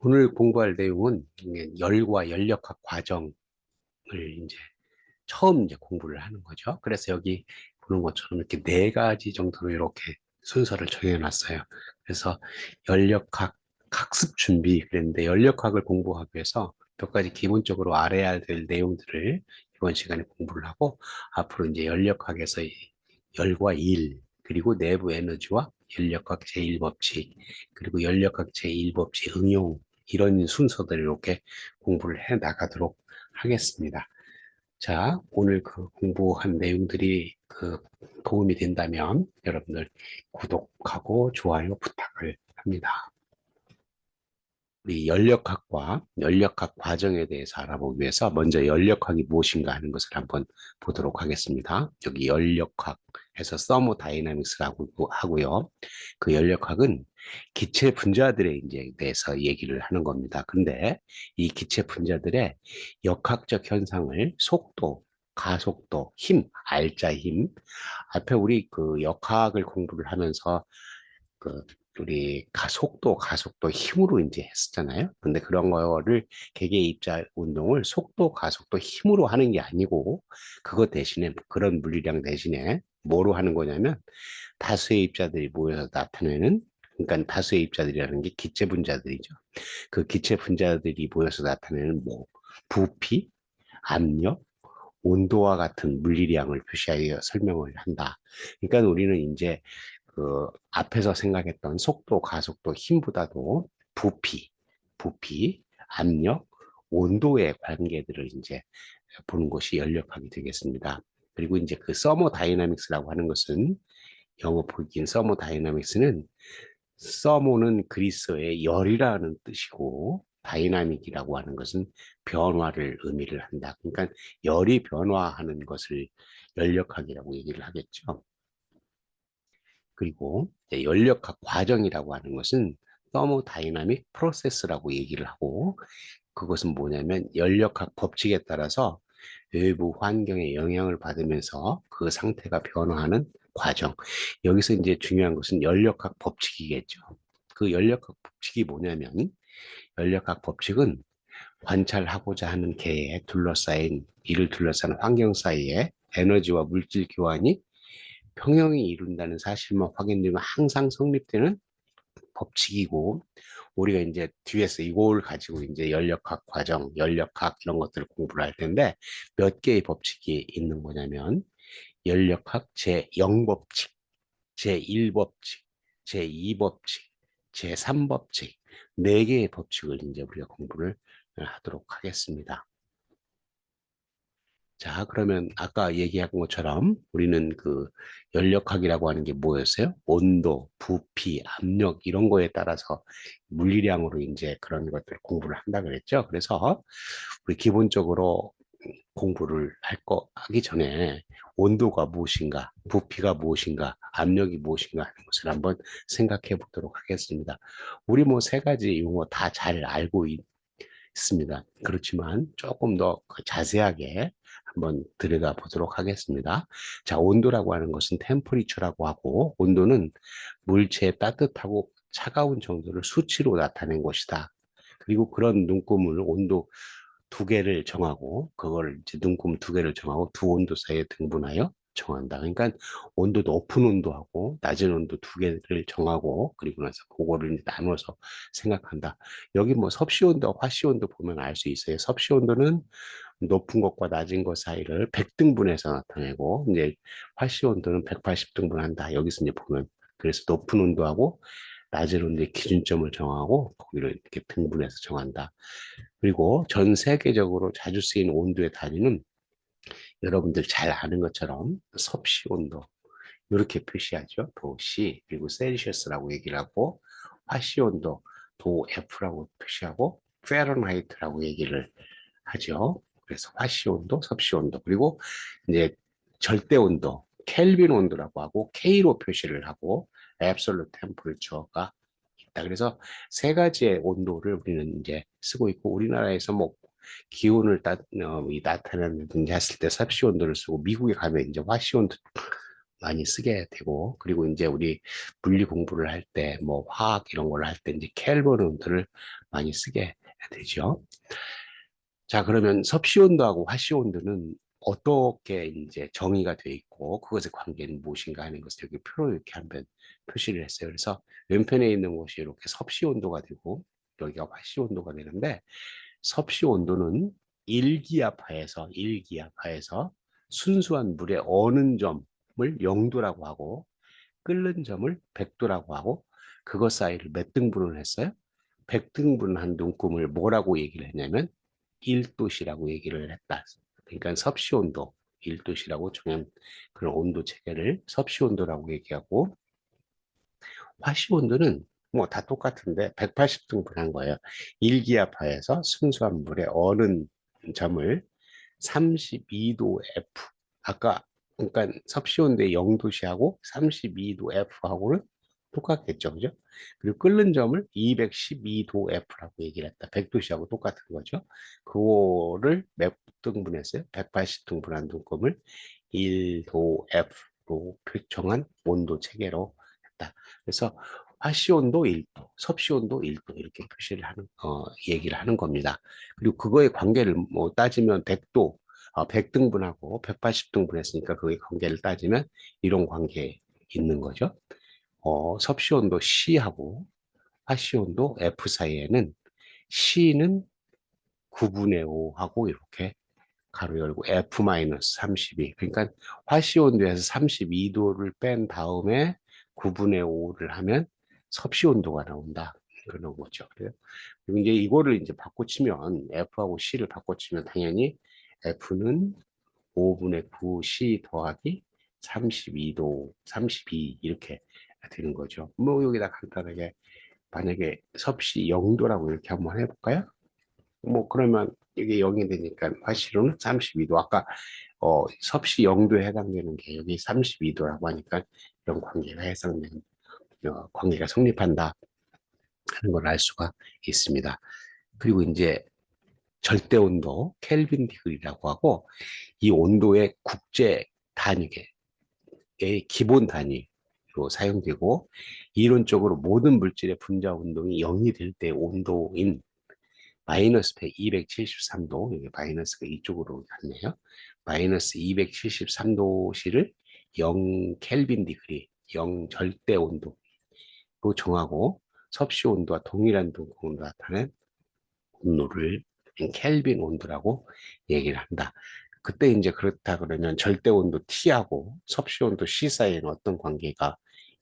오늘 공부할 내용은 열과 연력학 과정을 이제 처음 이제 공부를 하는 거죠. 그래서 여기 보는 것처럼 이렇게 네 가지 정도로 이렇게 순서를 정해놨어요. 그래서 연력학 학습 준비 그랬는데 연력학을 공부하기 위해서 몇 가지 기본적으로 알아야 될 내용들을 이번 시간에 공부를 하고 앞으로 이제 연력학에서 이 열과 일 그리고 내부 에너지와 연력학 제1법칙 그리고 연력학 제1법칙 응용 이런 순서대로 이렇게 공부를 해 나가도록 하겠습니다. 자, 오늘 그 공부한 내용들이 그 도움이 된다면 여러분들 구독하고 좋아요 부탁을 합니다. 우리 연력학과 연력학 과정에 대해서 알아보기 위해서 먼저 연력학이 무엇인가 하는 것을 한번 보도록 하겠습니다. 여기 연력학에서 서모다이나믹스라고 하고요. 그 연력학은 기체 분자들에 이제 대해서 얘기를 하는 겁니다. 근데 이 기체 분자들의 역학적 현상을 속도, 가속도, 힘, 알자 힘 앞에 우리 그 역학을 공부를 하면서 그 우리 가속도, 가속도 힘으로 이제 했었잖아요. 근데 그런 거를 개개 입자 운동을 속도, 가속도 힘으로 하는 게 아니고 그것 대신에 그런 물리량 대신에 뭐로 하는 거냐면 다수의 입자들이 모여서 나타내는 그러니까 다수의 입자들이라는 게 기체 분자들이죠. 그 기체 분자들이 모여서 나타내는 뭐 부피, 압력, 온도와 같은 물리량을 표시하여 설명을 한다. 그러니까 우리는 이제 그 앞에서 생각했던 속도, 가속도, 힘보다도 부피, 부피, 압력, 온도의 관계들을 이제 보는 것이 연력학이 되겠습니다. 그리고 이제 그 서모 다이나믹스라고 하는 것은 영어 표기인 서모 다이나믹스는 서모는 그리스어의 열이라는 뜻이고 다이나믹이라고 하는 것은 변화를 의미를 한다. 그러니까 열이 변화하는 것을 연력학이라고 얘기를 하겠죠. 그리고 연력학 과정이라고 하는 것은 서모다이나믹 프로세스라고 얘기를 하고 그것은 뭐냐면 연력학 법칙에 따라서 외부 환경의 영향을 받으면서 그 상태가 변화하는 과정. 여기서 이제 중요한 것은 연력학 법칙이겠죠. 그 연력학 법칙이 뭐냐면 연력학 법칙은 관찰하고자 하는 개에 둘러싸인 이를 둘러싸는 환경 사이에 에너지와 물질 교환이 평형이 이룬다는 사실만 확인되면 항상 성립되는 법칙이고 우리가 이제 뒤에서 이걸 가지고 이제 연력학 과정, 연력학 이런 것들을 공부를 할 텐데 몇 개의 법칙이 있는 거냐면 연력학 제0법칙, 제1법칙, 제2법칙, 제3법칙 네 개의 법칙을 이제 우리가 공부를 하도록 하겠습니다. 자, 그러면 아까 얘기한 것처럼 우리는 그 연력학이라고 하는 게 뭐였어요? 온도, 부피, 압력 이런 거에 따라서 물리량으로 이제 그런 것들을 공부를 한다 그랬죠. 그래서 우리 기본적으로 공부를 할 거 하기 전에 온도가 무엇인가, 부피가 무엇인가, 압력이 무엇인가 하는 것을 한번 생각해 보도록 하겠습니다. 우리 뭐 세 가지 용어 다 잘 알고 있 습니다. 그렇지만 조금 더 자세하게 한번 들어가 보도록 하겠습니다. 자, 온도라고 하는 것은 템퍼리처라고 하고 온도는 물체의 따뜻하고 차가운 정도를 수치로 나타낸 것이다. 그리고 그런 눈금을 온도 두 개를 정하고 그걸 이제 눈금 두 개를 정하고 두 온도 사이에 등분하여 정한다. 그러니까 온도 높은 온도하고 낮은 온도 두 개를 정하고 그리고 나서 그거를 이제 나눠서 생각한다. 여기 뭐 섭씨 온도, 화씨 온도 보면 알 수 있어요. 섭씨 온도는 높은 것과 낮은 것 사이를 100등분해서 나타내고 이제 화씨 온도는 180등분 한다. 여기서 이제 보면 그래서 높은 온도하고 낮은 온도의 기준점을 정하고 거기를 이렇게 등분해서 정한다. 그리고 전 세계적으로 자주 쓰이는 온도의 단위는 여러분들 잘 아는 것처럼 섭씨 온도 이렇게 표시하죠. 도시 그리고 셀시어스라고 얘기를 하고 화씨 온도 도 F라고 표시하고 페런하이트라고 얘기를 하죠. 그래서 화씨 온도, 섭씨 온도 그리고 이제 절대 온도 켈빈 온도라고 하고 K로 표시를 하고 absolute temperature가 있다. 그래서 세 가지의 온도를 우리는 이제 쓰고 있고 우리나라에서 뭐 기온을 따, 어, 나타내는지 했을 때 섭씨 온도를 쓰고 미국에 가면 이제 화씨 온도 많이 쓰게 되고 그리고 이제 우리 물리 공부를 할 때 뭐 화학 이런 걸 할 때 이제 켈빈 온도를 많이 쓰게 되죠. 자 그러면 섭씨 온도하고 화씨 온도는 어떻게 이제 정의가 돼 있고 그것의 관계는 무엇인가 하는 것을 여기 표로 이렇게 한 번 표시를 했어요. 그래서 왼편에 있는 곳이 이렇게 섭씨 온도가 되고 여기가 화씨 온도가 되는데 섭씨 온도는 일기압하에서 일기압하에서 순수한 물의 어는 점을 0도라고 하고 끓는 점을 100도라고 하고 그것 사이를 몇 등분을 했어요? 100등분한 눈금을 뭐라고 얘기를 했냐면 1도시라고 얘기를 했다. 그러니까 섭씨 온도 1도시라고 정한 그런 온도 체계를 섭씨 온도라고 얘기하고 화씨 온도는 뭐 다 똑같은데 180등분 한 거예요. 일기압하에서 순수한 물의 어는 점을 32도 F 아까 그러니까 섭씨 온도의 0도시하고 32도 F하고는 똑같겠죠. 그죠? 그리고 끓는 점을 212도 F라고 얘기를 했다. 100도씨하고 똑같은 거죠. 그거를 몇 등분했어요? 180등분한 눈금을 1도 F로 표정한 온도 체계로 했다. 그래서 화씨 온도 1도, 섭씨 온도 1도 이렇게 표시를 하는 어, 얘기를 하는 겁니다. 그리고 그거의 관계를 뭐 따지면 100도, 어, 100등분하고 180등분 했으니까 그의 관계를 따지면 이런 관계 있는 거죠. 어, 섭씨 온도 C하고 화씨 온도 F 사이에는 C는 9분의 5하고 이렇게 가로 열고 F-32 그러니까 화씨 온도에서 32도를 뺀 다음에 9분의 5를 하면 섭씨 온도가 나온다 그런 거죠. 그래요. 그리고 이제 이거를 이제 바꿔치면 F하고 C를 바꿔치면 당연히 F는 5분의 9 C 더하기 32도 32 이렇게 되는 거죠. 뭐 여기다 간단하게 만약에 섭씨 0도라고 이렇게 한번 해볼까요? 뭐 그러면 이게 0이 되니까 화씨로는 32도 아까 어, 섭씨 0도에 해당되는 게 여기 32도라고 하니까 이런 관계가 해당되는 어, 관계가 성립한다 하는 걸 알 수가 있습니다. 그리고 이제 절대 온도 켈빈 디그리라고 하고 이 온도의 국제 단위의 기본 단위 로 사용되고 이론적으로 모든 물질의 분자 운동이 0이 될 때 온도인 마이너스 273도 여기 마이너스가 이쪽으로 갔네요. 마이너스 273도씨를 0 켈빈 디그리 0 절대 온도로 정하고 섭씨 온도와 동일한 동공으로 나타낸 온도를 켈빈 온도라고 얘기를 한다. 그때 이제 그렇다 그러면 절대 온도 T하고 섭씨 온도 C 사이에는 어떤 관계가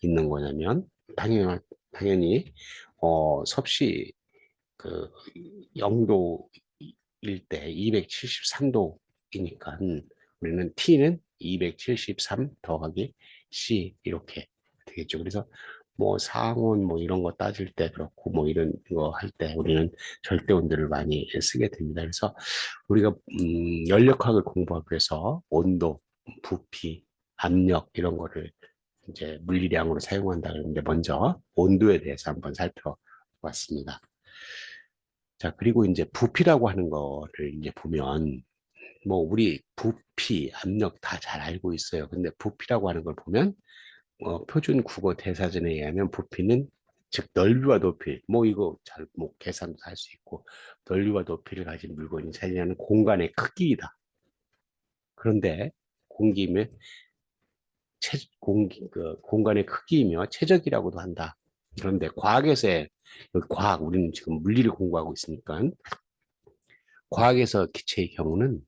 있는 거냐면 당연 당연히 어 섭씨 그 0도 일 때 273도이니까 우리는 T는 273 더하기 C 이렇게 되겠죠. 그래서 뭐 상온 뭐 이런 거 따질 때 그렇고 뭐 이런 거 할 때 우리는 절대 온도를 많이 쓰게 됩니다. 그래서 우리가 음 연력학을 공부하기 위해서 온도, 부피, 압력 이런 거를 이제 물리량으로 사용한다 그러는데 먼저 온도에 대해서 한번 살펴봤습니다. 자, 그리고 이제 부피라고 하는 거를 이제 보면 뭐 우리 부피, 압력 다 잘 알고 있어요. 근데 부피라고 하는 걸 보면 어, 표준 국어 대사전에 의하면 부피는 즉 넓이와 높이 뭐 이거 잘 뭐 계산도 할 수 있고 넓이와 높이를 가진 물건이 차지하는 공간의 크기이다. 그런데 공기면 체, 공기, 그 공간의 크기이며 최적이라고도 한다. 그런데 과학에서의 과학 우리는 지금 물리를 공부하고 있으니까 과학에서 기체의 경우는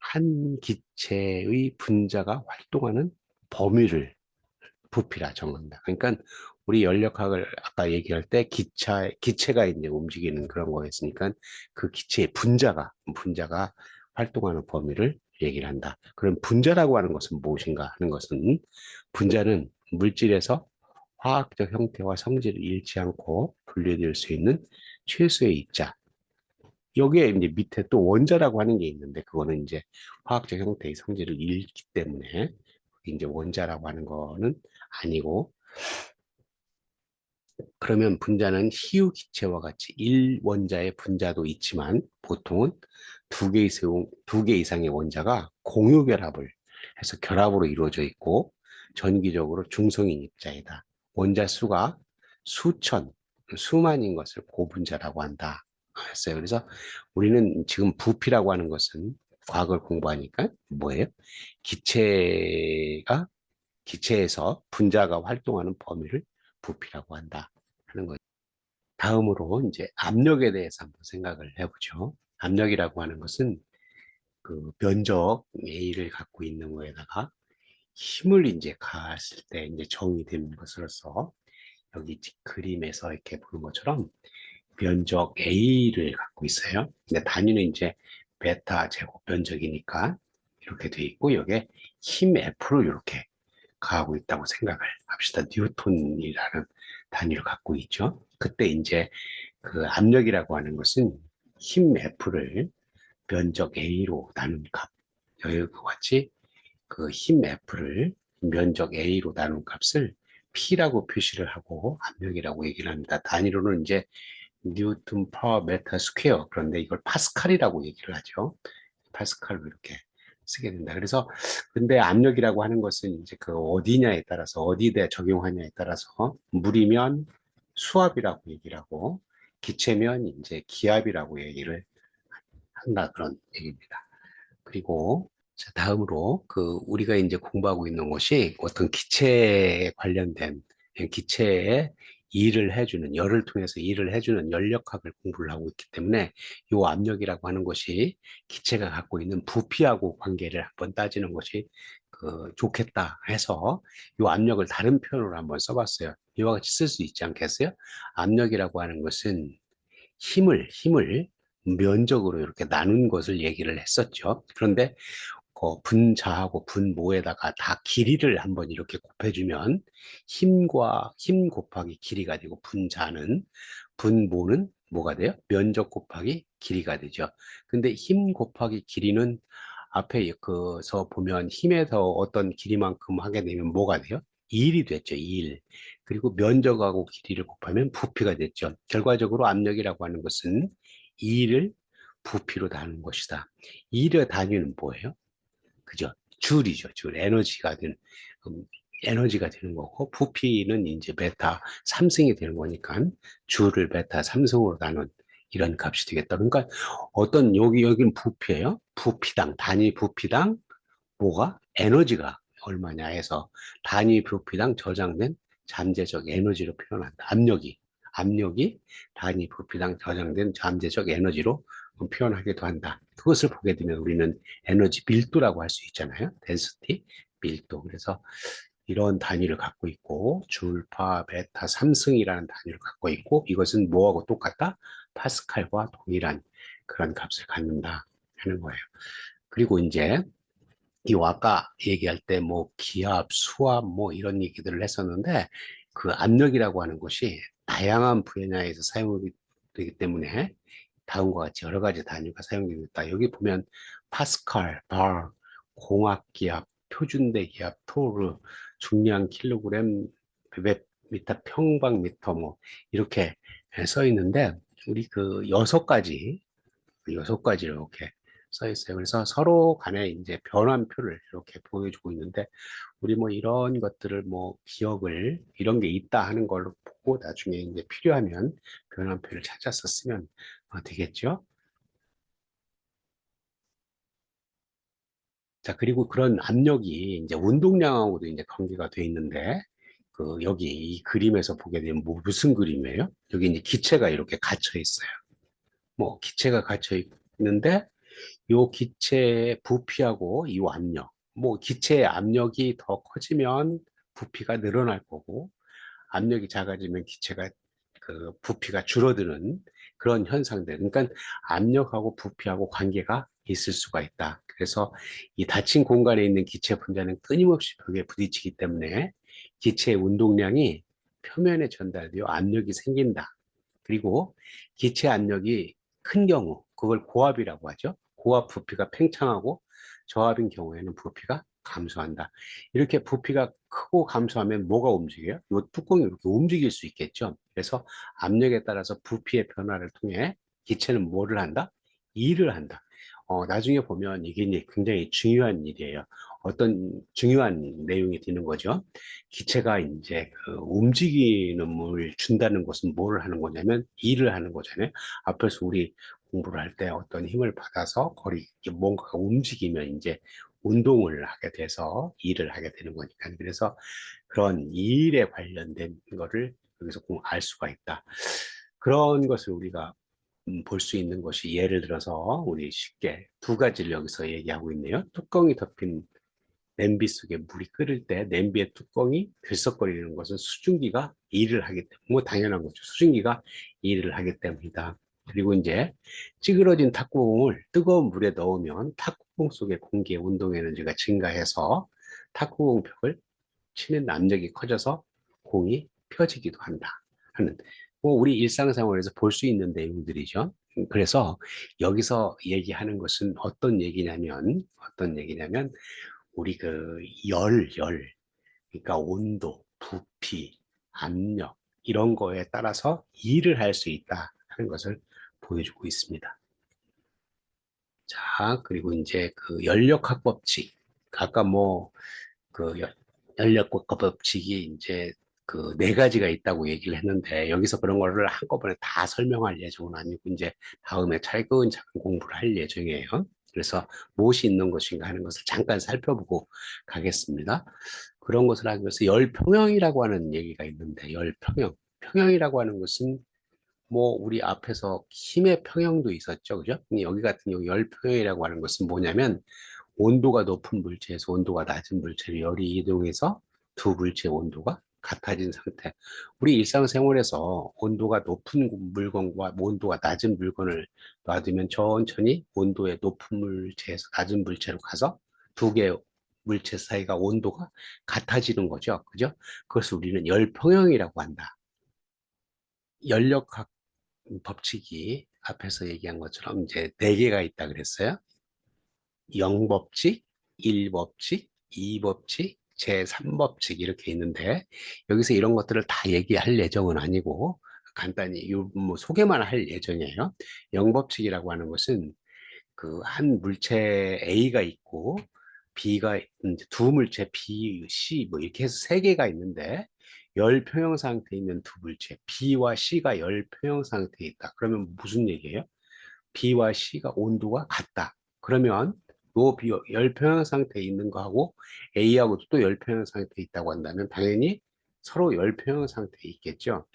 한 기체의 분자가 활동하는 범위를 부피라 정한다. 그러니까 우리 연력학을 아까 얘기할 때 기차 기체가 이제 움직이는 그런 거였으니까 그 기체의 분자가 분자가 활동하는 범위를 얘기를 한다. 그럼 분자라고 하는 것은 무엇인가 하는 것은 분자는 물질에서 화학적 형태와 성질을 잃지 않고 분리될 수 있는 최소의 입자. 여기에 이제 밑에 또 원자라고 하는 게 있는데 그거는 이제 화학적 형태의 성질을 잃기 때문에 이제 원자라고 하는 거는 아니고 그러면 분자는 희유 기체와 같이 1원자의 분자도 있지만 보통은 두 개 이상의 원자가 공유 결합을 해서 결합으로 이루어져 있고 전기적으로 중성인 입자이다. 원자 수가 수천, 수만인 것을 고분자라고 한다. 했어요. 그래서 우리는 지금 부피라고 하는 것은 과학을 공부하니까 뭐예요? 기체가 기체에서 분자가 활동하는 범위를 부피라고 한다 하는 거죠. 다음으로 이제 압력에 대해서 한번 생각을 해보죠. 압력이라고 하는 것은 그 면적 A를 갖고 있는 거에다가 힘을 이제 가했을 때 이제 정의되는 것으로서 여기 그림에서 이렇게 보는 것처럼 면적 A를 갖고 있어요. 근데 단위는 이제 베타 제곱 면적이니까 이렇게 돼 있고 여기에 힘 F로 이렇게 가하고 있다고 생각을 합시다. 뉴턴이라는 단위를 갖고 있죠. 그때 이제 그 압력이라고 하는 것은 힘 F를 면적 A로 나눈 값. 여기와 같이 그 힘 F를 면적 A로 나눈 값을 P라고 표시를 하고 압력이라고 얘기를 합니다. 단위로는 이제 뉴턴 퍼 메타 스퀘어 그런데 이걸 파스칼이라고 얘기를 하죠. 파스칼로 이렇게 쓰게 된다. 그래서 근데 압력이라고 하는 것은 이제 그 어디냐에 따라서 어디에 적용하냐에 따라서 물이면 수압이라고 얘기를 하고 기체면 이제 기압이라고 얘기를 한다 그런 얘기입니다. 그리고 자, 다음으로 그 우리가 이제 공부하고 있는 것이 어떤 기체에 관련된 기체의 일을 해주는 열을 통해서 일을 해주는 연력학을 공부를 하고 있기 때문에 이 압력이라고 하는 것이 기체가 갖고 있는 부피하고 관계를 한번 따지는 것이 그 좋겠다 해서 이 압력을 다른 표현으로 한번 써봤어요. 이와 같이 쓸 수 있지 않겠어요? 압력이라고 하는 것은 힘을 힘을 면적으로 이렇게 나눈 것을 얘기를 했었죠. 그런데 그 분자하고 분모에다가 다 길이를 한번 이렇게 곱해주면 힘과 힘 곱하기 길이가 되고 분자는 분모는 뭐가 돼요? 면적 곱하기 길이가 되죠. 근데 힘 곱하기 길이는 앞에 그서 보면 힘에서 어떤 길이만큼 하게 되면 뭐가 돼요? 2일이 됐죠. 2일. 그리고 면적하고 길이를 곱하면 부피가 됐죠. 결과적으로 압력이라고 하는 것은 2일을 부피로 나눈 것이다. 2일의 단위는 뭐예요? 그죠? 줄이죠. 줄. 에너지가 되는, 음, 에너지가 되는 거고, 부피는 이제 베타 3승이 되는 거니까, 줄을 베타 3승으로 나눈 이런 값이 되겠다. 그러니까 어떤, 여기, 여기는 부피예요. 부피당, 단위 부피당 뭐가? 에너지가 얼마냐 해서 단위 부피당 저장된 잠재적 에너지로 표현한다. 압력이. 압력이 단위 부피당 저장된 잠재적 에너지로 표현하기도 한다. 그것을 보게 되면 우리는 에너지 밀도라고 할 수 있잖아요. density, 밀도. 그래서 이런 단위를 갖고 있고 줄파 베타 3승이라는 단위를 갖고 있고 이것은 뭐하고 똑같다? 파스칼과 동일한 그런 값을 갖는다 하는 거예요. 그리고 이제 이 아까 얘기할 때 뭐 기압, 수압 뭐 이런 얘기들을 했었는데 그 압력이라고 하는 것이 다양한 분야에서 사용되기 때문에 다음과 같이 여러 가지 단위가 사용되고 있다. 여기 보면 파스칼, bar, 공학 기압, 표준대 기압, 토르, 중량 킬로그램, 미터 평방미터 뭐 이렇게 써 있는데 우리 그 여섯 가지 여섯 가지 이렇게 써 있어요. 그래서 서로 간에 이제 변환표를 이렇게 보여주고 있는데 우리 뭐 이런 것들을 뭐 기억을 이런 게 있다 하는 걸로 보고 나중에 이제 필요하면 변환표를 찾아서 쓰면 어, 되겠죠. 자, 그리고 그런 압력이 이제 운동량하고도 이제 관계가 돼 있는데, 그, 여기 이 그림에서 보게 되면 뭐 무슨 그림이에요? 여기 이제 기체가 이렇게 갇혀 있어요. 뭐, 기체가 갇혀 있는데, 요 기체의 부피하고 이 압력, 뭐, 기체의 압력이 더 커지면 부피가 늘어날 거고, 압력이 작아지면 기체가 그 부피가 줄어드는 그런 현상들. 그러니까 압력하고 부피하고 관계가 있을 수가 있다. 그래서 이 닫힌 공간에 있는 기체 분자는 끊임없이 벽에 부딪히기 때문에 기체의 운동량이 표면에 전달되어 압력이 생긴다. 그리고 기체 압력이 큰 경우, 그걸 고압이라고 하죠. 고압 부피가 팽창하고 저압인 경우에는 부피가 감소한다. 이렇게 부피가 크고 감소하면 뭐가 움직여요? 이 뚜껑이 이렇게 움직일 수 있겠죠. 그래서 압력에 따라서 부피의 변화를 통해 기체는 뭐를 한다? 일을 한다. 어, 나중에 보면 이게 굉장히 중요한 일이에요. 어떤 중요한 내용이 되는 거죠. 기체가 이제 그 움직이는을 준다는 것은 뭘 하는 거냐면 일을 하는 거잖아요. 앞에서 우리 공부를 할 때 어떤 힘을 받아서 거리 뭔가가 움직이면 이제 운동을 하게 돼서 일을 하게 되는 거니까 그래서 그런 일에 관련된 거를 여기서 알 수가 있다. 그런 것을 우리가 음, 볼수 있는 것이 예를 들어서 우리 쉽게 두 가지를 여기서 얘기하고 있네요. 뚜껑이 덮인 냄비 속에 물이 끓을 때 냄비의 뚜껑이 들썩거리는 것은 수증기가 일을 하기 때문에 뭐 당연한 거죠. 수증기가 일을 하기 때문이다. 그리고 이제 찌그러진 탁구공을 뜨거운 물에 넣으면 탁구공 속의 공기의 운동 에너지가 증가해서 탁구공 벽을 치는 압력이 커져서 공이 펴지기도 한다 하는 뭐 우리 일상생활에서 볼 수 있는 내용들이죠. 그래서 여기서 얘기하는 것은 어떤 얘기냐면 어떤 얘기냐면 우리 그 열, 열, 그러니까 온도, 부피, 압력 이런 거에 따라서 일을 할 수 있다 하는 것을 보여주고 있습니다. 자, 그리고 이제 그 연력학 법칙. 아까 뭐 그 연력학 법칙이 이제 그 네 가지가 있다고 얘기를 했는데 여기서 그런 거를 한꺼번에 다 설명할 예정은 아니고 이제 다음에 차근차근 공부를 할 예정이에요. 그래서 무엇이 있는 것인가 하는 것을 잠깐 살펴보고 가겠습니다. 그런 것을 하기 위해서 열평형이라고 하는 얘기가 있는데 열평형. 평형이라고 하는 것은 뭐 우리 앞에서 힘의 평형도 있었죠. 그죠? 여기 같은 경우 열평형이라고 하는 것은 뭐냐면 온도가 높은 물체에서 온도가 낮은 물체로 열이 이동해서 두 물체의 온도가 같아진 상태. 우리 일상생활에서 온도가 높은 물건과 온도가 낮은 물건을 놔두면 천천히 온도의 높은 물체에서 낮은 물체로 가서 두 개의 물체 사이가 온도가 같아지는 거죠. 그죠? 그것을 우리는 열평형이라고 한다. 연력학 법칙이 앞에서 얘기한 것처럼 이제 네 개가 있다 그랬어요. 영법칙, 일법칙, 이법칙, 제3법칙 이렇게 있는데 여기서 이런 것들을 다 얘기할 예정은 아니고 간단히 뭐 소개만 할 예정이에요. 영법칙이라고 하는 것은 그 한 물체 A가 있고 B가 두 물체 B, C 뭐 이렇게 해서 세 개가 있는데 열 표형 상태에 있는 두 물체 B와 C가 열 표형 상태에 있다. 그러면 무슨 얘기예요? B와 C가 온도가 같다. 그러면 요 비, 열평형 상태에 있는 거하고 A하고도 또 열평형 상태에 있다고 한다면 당연히 서로 열평형 상태에 있겠죠.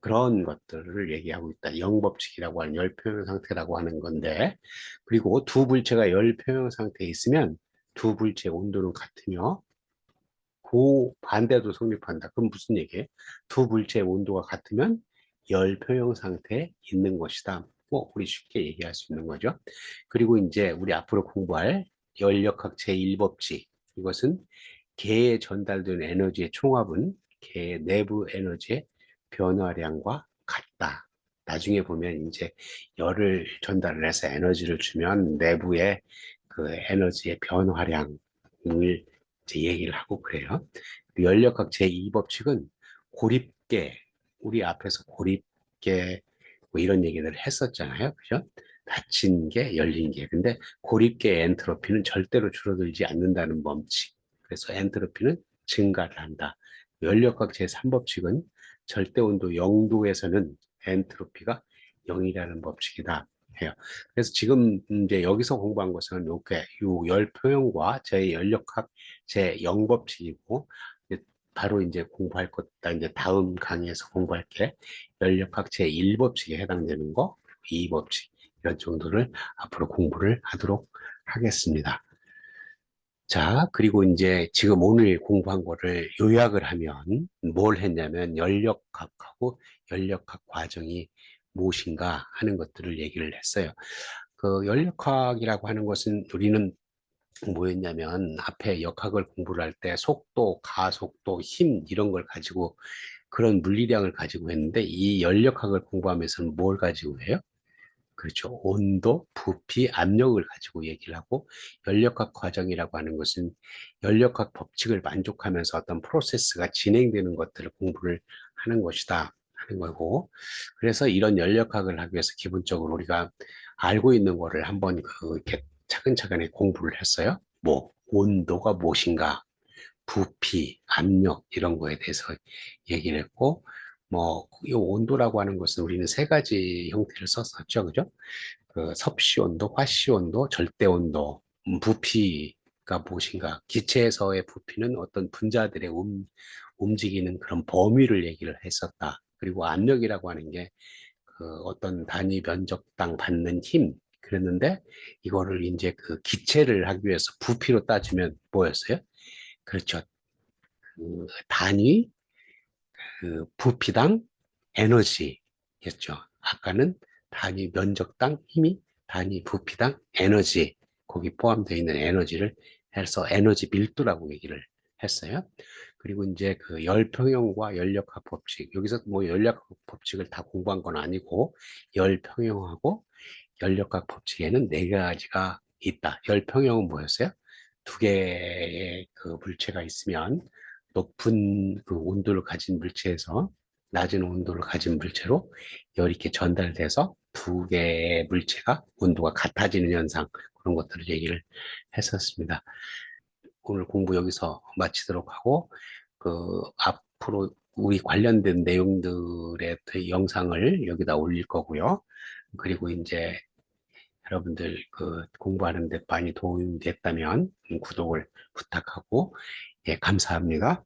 그런 것들을 얘기하고 있다. 영법칙이라고 하는 열평형 상태라고 하는 건데 그리고 두 불체가 열평형 상태에 있으면 두 불체의 온도는 같으며 그 반대도 성립한다. 그럼 무슨 얘기예요? 두 불체의 온도가 같으면 열평형 상태에 있는 것이다. 뭐 우리 쉽게 얘기할 수 있는 거죠. 그리고 이제 우리 앞으로 공부할 열역학 제1법칙 이것은 개에 전달되는 에너지의 총합은 개 내부 에너지의 변화량과 같다. 나중에 보면 이제 열을 전달을 해서 에너지를 주면 내부의 그 에너지의 변화량을 이제 얘기를 하고 그래요. 열역학 제2법칙은 고립계, 우리 앞에서 고립계 뭐 이런 얘기를 했었잖아요. 그죠? 닫힌 게, 열린 게. 근데 고립계의 엔트로피는 절대로 줄어들지 않는다는 법칙. 그래서 엔트로피는 증가를 한다. 연력학 제3법칙은 절대 온도 0도에서는 엔트로피가 0이라는 법칙이다. 해요. 그래서 지금 이제 여기서 공부한 것은 이렇게 요 열표형과 제 연력학 제 0법칙이고 바로 이제 공부할 것, 이제 다음 강의에서 공부할 게 연력학 제 1법칙에 해당되는 거, 2법칙, 이런 정도를 앞으로 공부를 하도록 하겠습니다. 자, 그리고 이제 지금 오늘 공부한 거를 요약을 하면 뭘 했냐면 연력학하고 연력학 과정이 무엇인가 하는 것들을 얘기를 했어요. 그 연력학이라고 하는 것은 우리는 뭐였냐면 앞에 역학을 공부를 할 때 속도, 가속도, 힘 이런 걸 가지고 그런 물리량을 가지고 했는데 이 연력학을 공부하면서는 뭘 가지고 해요? 그렇죠. 온도, 부피, 압력을 가지고 얘기를 하고 연력학 과정이라고 하는 것은 연력학 법칙을 만족하면서 어떤 프로세스가 진행되는 것들을 공부를 하는 것이다 하는 거고 그래서 이런 연력학을 하기 위해서 기본적으로 우리가 알고 있는 거를 한번 그 이렇게 차근차근히 공부를 했어요. 뭐 온도가 무엇인가, 부피, 압력 이런 거에 대해서 얘기를 했고 뭐이 온도라고 하는 것은 우리는 세 가지 형태를 썼었죠, 그죠? 그 섭씨 온도, 화씨 온도, 절대 온도, 음, 부피가 무엇인가, 기체에서의 부피는 어떤 분자들의 움, 움직이는 그런 범위를 얘기를 했었다. 그리고 압력이라고 하는 게 그 어떤 단위 면적당 받는 힘 그랬는데 이거를 이제 그 기체를 하기 위해서 부피로 따지면 뭐였어요? 그렇죠. 그 단위 그 부피당 에너지였죠. 아까는 단위 면적당 힘이 단위 부피당 에너지 거기 포함되어 있는 에너지를 해서 에너지 밀도라고 얘기를 했어요. 그리고 이제 그 열평형과 열역학 법칙 여기서 뭐 열역학 법칙을 다 공부한 건 아니고 열평형하고 열역학 법칙에는 네 가지가 있다. 열평형은 뭐였어요? 두 개의 그 물체가 있으면 높은 그 온도를 가진 물체에서 낮은 온도를 가진 물체로 열이 이렇게 전달돼서 두 개의 물체가 온도가 같아지는 현상 그런 것들을 얘기를 했었습니다. 오늘 공부 여기서 마치도록 하고 그 앞으로 우리 관련된 내용들의 영상을 여기다 올릴 거고요. 그리고 이제 여러분들 그 공부하는 데 많이 도움이 됐다면 구독을 부탁하고 예, 감사합니다.